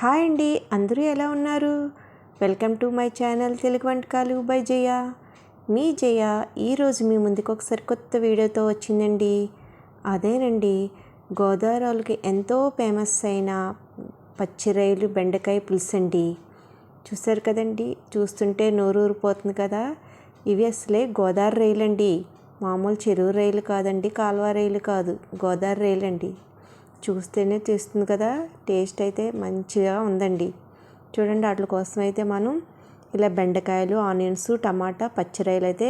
Hi అండి అందరూ ఎలా ఉన్నారు? Welcome to my channel Telugu వంటకాలు బై జయ. మీ జయ ఈరోజు మీ ముందుకు ఒకసారి కొత్త వీడియోతో వచ్చిందండి. అదేనండి గోదావరికి ఎంతో ఫేమస్ అయిన పచ్చిరైలు బెండకాయ పులుసు అండి. చూసారు కదండి చూస్తుంటే నోరు ఊరిపోతుంది కదా. ఇవి అసలే గోదావరి రైలు అండి మామూలు చెరువు రైలు కాదండి కాలువ రైలు కాదు గోదావరి రైలు అండి చూస్తేనే తెలుస్తుంది కదా. టేస్ట్ అయితే మంచిగా ఉందండి. చూడండి వాటి కోసం అయితే మనం ఇలా బెండకాయలు ఆనియన్స్ టమాటా పచ్చిరాయలు అయితే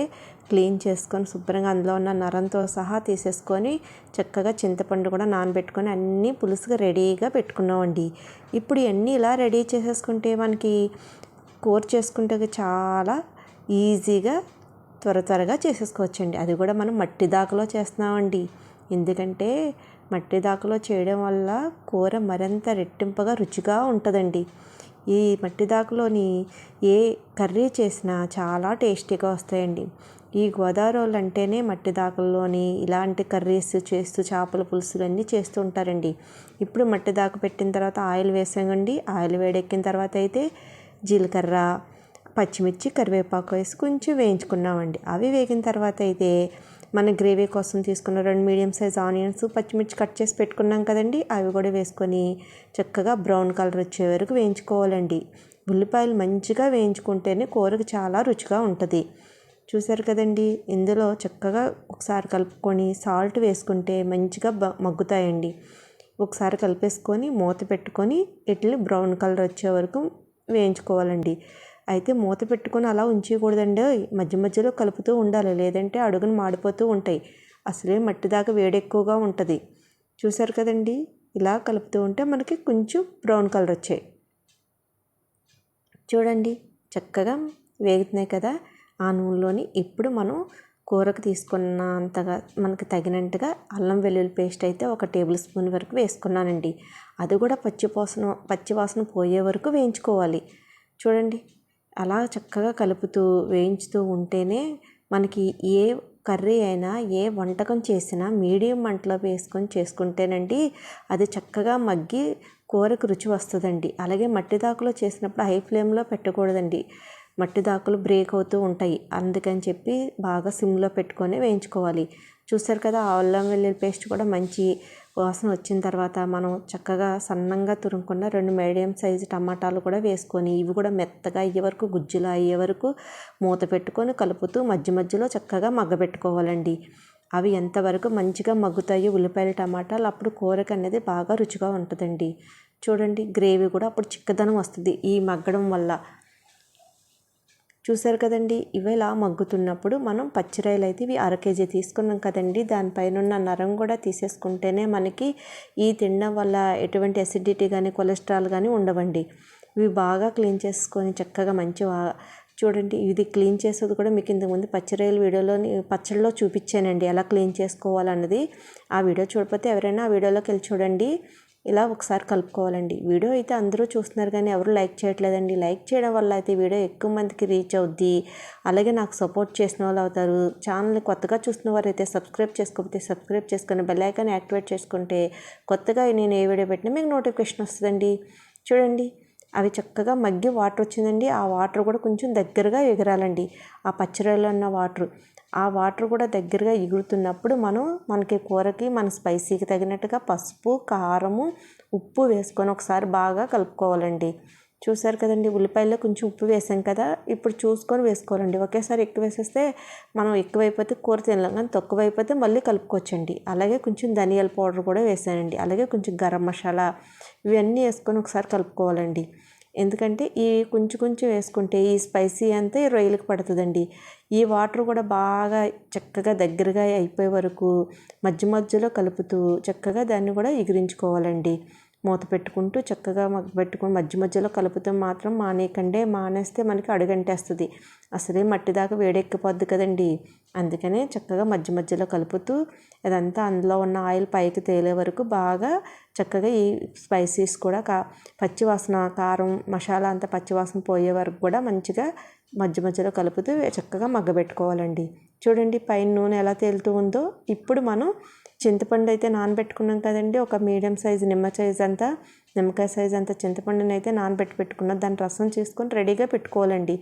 క్లీన్ చేసుకొని శుభ్రంగా అందులో ఉన్న నరంతో సహా తీసేసుకొని చక్కగా చింతపండు కూడా నానబెట్టుకొని అన్నీ పులుసుగా రెడీగా పెట్టుకున్నామండి. ఇప్పుడు ఇవన్నీ ఇలా రెడీ చేసేసుకుంటే మనకి కూర చేసుకుంటే చాలా ఈజీగా త్వర త్వరగా చేసేసుకోవచ్చండి. అది కూడా మనం మట్టి దాకలో చేస్తున్నామండి. ఎందుకంటే మట్టి దాకలో చేయడం వల్ల కూర మరింత రెట్టింపుగా రుచిగా ఉంటుందండి. ఈ మట్టి దాకలోని ఏ కర్రీ చేసినా చాలా టేస్టీగా వస్తాయండి. ఈ గోదావరి అంటేనే మట్టి దాకల్లోని ఇలాంటి కర్రీస్ చేస్తూ చేపల పులుసులు అన్నీ చేస్తూ ఉంటారండి. ఇప్పుడు మట్టి దాక పెట్టిన తర్వాత ఆయిల్ వేసామండి. ఆయిల్ వేడెక్కిన తర్వాత అయితే జీలకర్ర పచ్చిమిర్చి కరివేపాకు వేసి కొంచెం వేయించుకున్నామండి. అవి వేగిన తర్వాత అయితే మన గ్రేవీ కోసం తీసుకున్న రెండు మీడియం సైజ్ ఆనియన్స్ పచ్చిమిర్చి కట్ చేసి పెట్టుకున్నాం కదండి. అవి కూడా వేసుకొని చక్కగా బ్రౌన్ కలర్ వచ్చే వరకు వేయించుకోవాలండి. ఉల్లిపాయలు మంచిగా వేయించుకుంటేనే కూరకు చాలా రుచిగా ఉంటుంది. చూసారు కదండి ఇందులో చక్కగా ఒకసారి కలుపుకొని సాల్ట్ వేసుకుంటే మంచిగా మగ్గుతాయండి. ఒకసారి కలిపేసుకొని మూత పెట్టుకొని ఇడ్లీ బ్రౌన్ కలర్ వచ్చే వరకు వేయించుకోవాలండి. అయితే మూత పెట్టుకొని అలా ఉంచకూడదండి. మధ్య మధ్యలో కలుపుతూ ఉండాలి. లేదంటే అడుగును మాడిపోతూ ఉంటాయి. అసలే మట్టి దాకా వేడి ఎక్కువగా ఉంటుంది. చూసారు కదండి? ఇలా కలుపుతూ ఉంటే మనకి కొంచెం బ్రౌన్ కలర్ వచ్చాయి. చూడండి చక్కగా వేగుతున్నాయి కదా? ఆ నూనెలోని ఇప్పుడు మనం కూరకు తీసుకున్నంతగా మనకి తగినట్టుగా అల్లం వెల్లుల్లి పేస్ట్ అయితే ఒక టేబుల్ స్పూన్ వరకు వేసుకున్నానండి. అది కూడా పచ్చిపోసన పచ్చివాసన పోయే వరకు వేయించుకోవాలి. చూడండి అలా చక్కగా కలుపుతూ వేయించుతూ ఉంటేనే మనకి ఏ కర్రీ అయినా ఏ వంటకం చేసినా మీడియం మంటలో వేసుకొని చేసుకుంటేనండి అది చక్కగా మగ్గి కూరకు రుచి వస్తుందండి. అలాగే మట్టి దాకులో చేసినప్పుడు హై ఫ్లేమ్లో పెట్టకూడదండి. మట్టి దాకులు బ్రేక్ అవుతూ ఉంటాయి. అందుకని చెప్పి బాగా సిమ్లో పెట్టుకొని వేయించుకోవాలి. చూసారు కదా అల్లం వెల్లుల్లి పేస్ట్ కూడా మంచి వాసన వచ్చిన తర్వాత మనం చక్కగా సన్నంగా తురుముకున్న రెండు మీడియం సైజు టమాటాలు కూడా వేసుకొని ఇవి కూడా మెత్తగా అయ్యే వరకు గుజ్జులా అయ్యే వరకు మూత పెట్టుకొని కలుపుతూ మధ్య మధ్యలో చక్కగా మగ్గబెట్టుకోవాలండి. అవి ఎంతవరకు మంచిగా మగ్గుతాయి ఉల్లిపాయలు టమాటాలు అప్పుడు కూరకు అనేది బాగా రుచిగా ఉంటుందండి. చూడండి గ్రేవీ కూడా అప్పుడు చిక్కదనం వస్తుంది. ఈ మగ్గడం వల్ల చూసారు కదండి ఇవి ఇలా మగ్గుతున్నప్పుడు మనం పచ్చిరాయలు అయితే ఇవి అర కేజీ తీసుకున్నాం కదండి దానిపైన ఉన్న నరం కూడా తీసేసుకుంటేనే మనకి ఈ తినడం వల్ల ఎటువంటి అసిడిటీ కానీ కొలెస్ట్రాల్ కానీ ఉండవండి. ఇవి బాగా క్లీన్ చేసుకొని చక్కగా మంచి చూడండి ఇది క్లీన్ చేసేది కూడా మీకు ఇంతకుముందు పచ్చిరాయల వీడియోలో పచ్చడిలో చూపించానండి ఎలా క్లీన్ చేసుకోవాలన్నది. ఆ వీడియో చూడకపోతే ఎవరైనా ఆ వీడియోలోకి వెళ్ళి చూడండి. ఇలా ఒకసారి కలుపుకోవాలండి. వీడియో అయితే అందరూ చూస్తున్నారు కానీ ఎవరు లైక్ చేయట్లేదండి. లైక్ చేయడం వల్ల అయితే వీడియో ఎక్కువ మందికి రీచ్ అవుద్ది. అలాగే నాకు సపోర్ట్ చేసిన వాళ్ళు అవుతారు. ఛానల్ కొత్తగా చూస్తున్న వారు అయితే సబ్స్క్రైబ్ చేసుకోకపోతే సబ్స్క్రైబ్ చేసుకుని బెల్ ఐకాన్ యాక్టివేట్ చేసుకుంటే కొత్తగా నేను ఏ వీడియో పెట్టినా మీకు నోటిఫికేషన్ వస్తుందండి. చూడండి. అవి చక్కగా మగ్గి వాటర్ వచ్చిందండి. ఆ వాటర్ కూడా కొంచెం దగ్గరగా ఎగరాలండి. ఆ పచ్చిరొయ్యలో ఉన్న వాటర్. ఆ వాటర్ కూడా దగ్గరగా ఎగురుతున్నప్పుడు మనం మనకి కూరకి మన స్పైసీకి తగినట్టుగా పసుపు కారము ఉప్పు వేసుకొని ఒకసారి బాగా కలుపుకోవాలండి. చూసారు కదండి ఉల్లిపాయల్లో కొంచెం ఉప్పు వేసాం కదా ఇప్పుడు చూసుకొని వేసుకోవాలండి. ఒకేసారి ఎక్కువ వేసేస్తే మనం ఎక్కువైపోతే కూర తినలేం కానీ తక్కువైపోతే మళ్ళీ కలుపుకోవచ్చండి. అలాగే కొంచెం ధనియాల పౌడర్ కూడా వేసానండి. అలాగే కొంచెం గరం మసాలా ఇవన్నీ వేసుకొని ఒకసారి కలుపుకోవాలండి. ఎందుకంటే ఈ కొంచెం కొంచెం వేసుకుంటే ఈ స్పైసీ అంతా ఈ రొయ్యలకు పడుతుందండి. ఈ వాటర్ కూడా బాగా చక్కగా దగ్గరగా అయిపోయే వరకు మధ్య మధ్యలో కలుపుతూ చక్కగా దాన్ని కూడా ఎగిరించుకోవాలండి. మూత పెట్టుకుంటూ చక్కగా పెట్టుకుని మధ్య మధ్యలో కలుపుతూ మాత్రం మానేయకండి మానేస్తే మనకి అడుగంటేస్తుంది. అసలే మట్టి దాకా వేడెక్కిపోద్ది కదండి. అందుకనే చక్కగా మధ్య మధ్యలో కలుపుతూ అదంతా అందులో ఉన్న ఆయిల్ పైకి తేలే వరకు బాగా చక్కగా ఈ స్పైసీస్ కూడా కా పచ్చివాసన కారం మసాలా అంతా పచ్చివాసన పోయే వరకు కూడా మంచిగా మధ్య మధ్యలో కలుపుతూ చక్కగా మగ్గబెట్టుకోవాలండి. చూడండి పైన నూనె ఎలా తేలుతూ ఉందో. ఇప్పుడు మనం చింతపండు అయితే నానబెట్టుకున్నాం కదండి. ఒక మీడియం సైజు నిమ్మ సైజ్ అంతా నిమ్మకాయ సైజ్ అంత చింతపండుని అయితే నానబెట్టి పెట్టుకున్నాం. దాని రసం చేసుకొని రెడీగా పెట్టుకోవాలండి.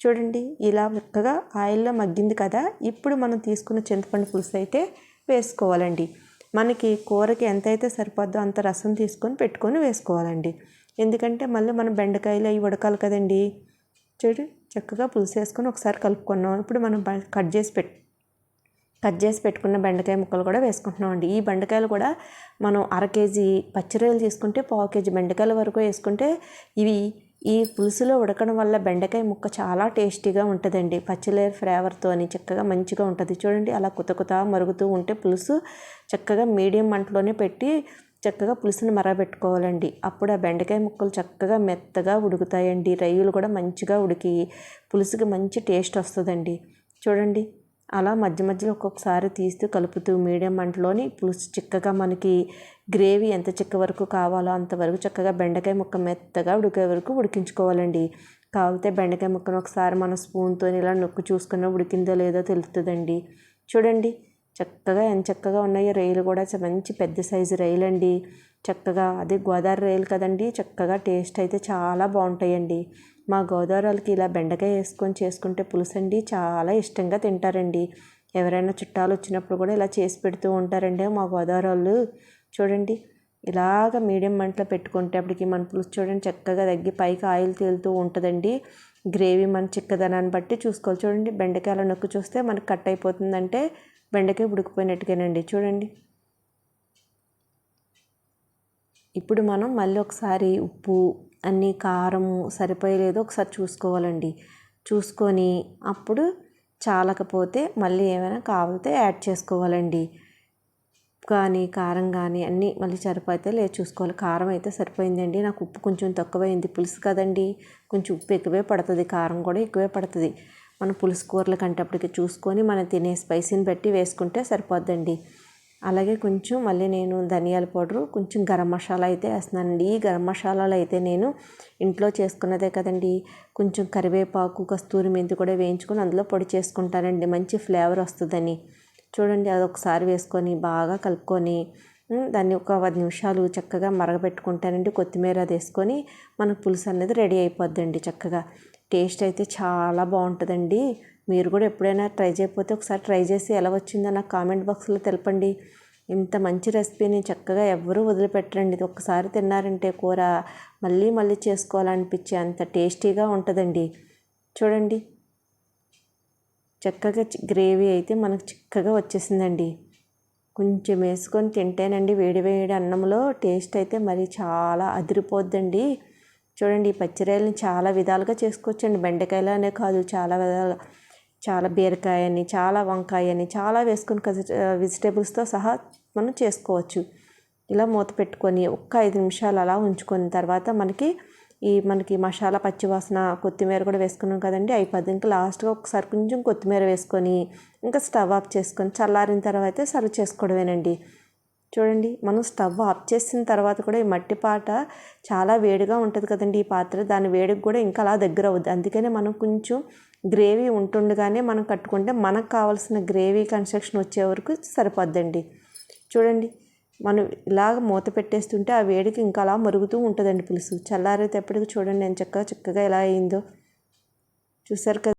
చూడండి ఇలా చక్కగా ఆయిల్లో మగ్గింది కదా. ఇప్పుడు మనం తీసుకున్న చింతపండు పులుసు అయితే వేసుకోవాలండి. మనకి కూరకి ఎంత అయితే సరిపోద్దో అంత రసం తీసుకొని పెట్టుకొని వేసుకోవాలండి. ఎందుకంటే మళ్ళీ మనం బెండకాయలు అవి ఉడకాలి కదండి. చూడు చక్కగా పులుసు వేసుకొని ఒకసారి కలుపుకున్నాం. ఇప్పుడు మనం కట్ చేసి పెట్ కట్ చేసి పెట్టుకున్న బెండకాయ ముక్కలు కూడా వేసుకుంటున్నాం అండి. ఈ బెండకాయలు కూడా మనం అర కేజీ పచ్చిరొయ్యలు తీసుకుంటే పావు కేజీ బెండకాయల వరకు వేసుకుంటే ఇవి ఈ పులుసులో ఉడకడం వల్ల బెండకాయ ముక్క చాలా టేస్టీగా ఉంటుందండి. పచ్చిలేరు ఫ్లేవర్తో అని చక్కగా మంచిగా ఉంటుంది. చూడండి అలా కుత కుత మరుగుతూ ఉంటే పులుసు చక్కగా మీడియం మంటలోనే పెట్టి చక్కగా పులుసుని మరబెట్టుకోవాలండి. అప్పుడు ఆ బెండకాయ ముక్కలు చక్కగా మెత్తగా ఉడుకుతాయండి. రొయ్యలు కూడా మంచిగా ఉడికి పులుసుకి మంచి టేస్ట్ వస్తుందండి. చూడండి అలా మధ్య మధ్యలో ఒక్కొక్కసారి తీస్తూ కలుపుతూ మీడియం మంటలోని పులుసు చిక్కగా మనకి గ్రేవీ ఎంత చిక్క వరకు కావాలో అంతవరకు చక్కగా బెండకాయ ముక్క మెత్తగా ఉడికే వరకు ఉడికించుకోవాలండి. కావాలితే బెండకాయ ముక్కను ఒకసారి మన స్పూన్తో ఇలా నొక్కు చూసుకున్న ఉడికిందో లేదో తెలుస్తుందండి చూడండి చక్కగా ఎంత చక్కగా ఉన్నాయి రొయ్యలు కూడా మంచి పెద్ద సైజు రొయ్యలు అండి చక్కగా అదే గోదావరి రొయ్యలు కదండి చక్కగా టేస్ట్ అయితే చాలా బాగుంటాయండి. మా గోదావరికి ఇలా బెండకాయ వేసుకొని చేసుకుంటే పులుసండి చాలా ఇష్టంగా తింటారండి. ఎవరైనా చుట్టాలు వచ్చినప్పుడు కూడా ఇలా చేసి పెడుతూ ఉంటారండి. మా గోదావరి వాళ్ళు చూడండి ఇలాగ మీడియం మంటలో పెట్టుకుంటే అప్పటికి మన పులుసు చూడండి చక్కగా తగ్గి పైకి ఆయిల్ తేలుతూ ఉంటుందండి. గ్రేవీ మన చిక్కదనాన్ని బట్టి చూసుకోవాలి. చూడండి బెండకాయల నొక్కు చూస్తే మనకు కట్ అయిపోతుందంటే బెండకాయ ఉడికిపోయినట్టుగానండి. చూడండి. ఇప్పుడు మనం మళ్ళీ ఒకసారి ఉప్పు అన్నీ కారము సరిపోయలేదో ఒకసారి చూసుకోవాలండి. చూసుకొని అప్పుడు చాలకపోతే మళ్ళీ ఏమైనా కావాలితే యాడ్ చేసుకోవాలండి. కానీ కారం కానీ అన్నీ మళ్ళీ సరిపోతే లేదు చూసుకోవాలి. కారం అయితే సరిపోయిందండి. నాకు ఉప్పు కొంచెం తక్కువైంది. పులుసు కదండి. కొంచెం ఉప్పు ఎక్కువే పడుతుంది. కారం కూడా ఎక్కువే పడుతుంది. మన పులుసు కూరల కంటప్పటికి చూసుకొని మనం తినే స్పైసీని బట్టి వేసుకుంటే సరిపోద్దండి. అలాగే కొంచెం మళ్ళీ నేను ధనియాల పౌడరు కొంచెం గరం మసాలా అయితే వేస్తున్నానండి. ఈ గరం మసాలాలు అయితే నేను ఇంట్లో చేసుకున్నదే కదండి. కొంచెం కరివేపాకు కస్తూరి మెంతి కూడా వేయించుకొని అందులో పొడి చేసుకుంటానండి. మంచి ఫ్లేవర్ వస్తుందని. చూడండి అది ఒకసారి వేసుకొని బాగా కలుపుకొని దాన్ని ఒక పది నిమిషాలు చక్కగా మరగబెట్టుకుంటానండి. కొత్తిమీర అది వేసుకొని మన పులుసు అనేది రెడీ అయిపోద్దండి చక్కగా. టేస్ట్ అయితే చాలా బాగుంటుందండి. మీరు కూడా ఎప్పుడైనా ట్రై చేయకపోతే ఒకసారి ట్రై చేసి ఎలా వచ్చిందో నాకు కామెంట్ బాక్స్లో తెలపండి. ఇంత మంచి రెసిపీని చక్కగా ఎవ్వరూ వదిలిపెట్టరండి. ఇది ఒక్కసారి తిన్నారంటే కూర మళ్ళీ మళ్ళీ చేసుకోవాలనిపించే అంత టేస్టీగా ఉంటుందండి. చూడండి. చక్కగా గ్రేవీ అయితే మనకు చిక్కగా వచ్చేసిందండి. కొంచెం వేసుకొని తింటేనండి వేడి వేడి అన్నంలో టేస్ట్ అయితే మరి చాలా అదిరిపోద్దండి. చూడండి ఈ పచ్చిరాయలను చాలా విధాలుగా చేసుకోవచ్చండి. బెండకాయలు అనే కాదు చాలా విధాలుగా చాలా బీరకాయ అని చాలా వంకాయ అని చాలా వేసుకొని వెజిటేబుల్స్తో సహా మనం చేసుకోవచ్చు. ఇలా మూత పెట్టుకొని ఒక్క ఐదు నిమిషాలు అలా ఉంచుకున్న తర్వాత మనకి ఈ మనకి మసాలా పచ్చివాసన కొత్తిమీర కూడా వేసుకున్నాం కదండి. అయిపోద్ది. ఇంకా లాస్ట్గా ఒకసారి కొంచెం కొత్తిమీర వేసుకొని ఇంకా స్టవ్ ఆఫ్ చేసుకొని చల్లారిన తర్వాత సర్వ్ చేసుకోవడమేనండి. చూడండి మనం స్టవ్ ఆఫ్ చేసిన తర్వాత కూడా ఈ మట్టి పాట చాలా వేడిగా ఉంటుంది కదండి ఈ పాత్ర. దాని వేడికి కూడా ఇంకా అలా దగ్గర అవుద్ది అందుకనే మనం కొంచెం గ్రేవీ ఉంటుండగానే మనం కట్టుకుంటే మనకు కావాల్సిన గ్రేవీ కన్స్ట్రక్షన్ వచ్చే వరకు సరిపోద్దండి. చూడండి మనం ఇలాగ మూత పెట్టేస్తుంటే ఆ వేడికి ఇంకా అలా మరుగుతూ ఉంటుందండి పులుసు. చల్లారేటప్పటికి చూడండి నేను చక్కగా చక్కగా ఎలా అయిందో. చూసారు కదా?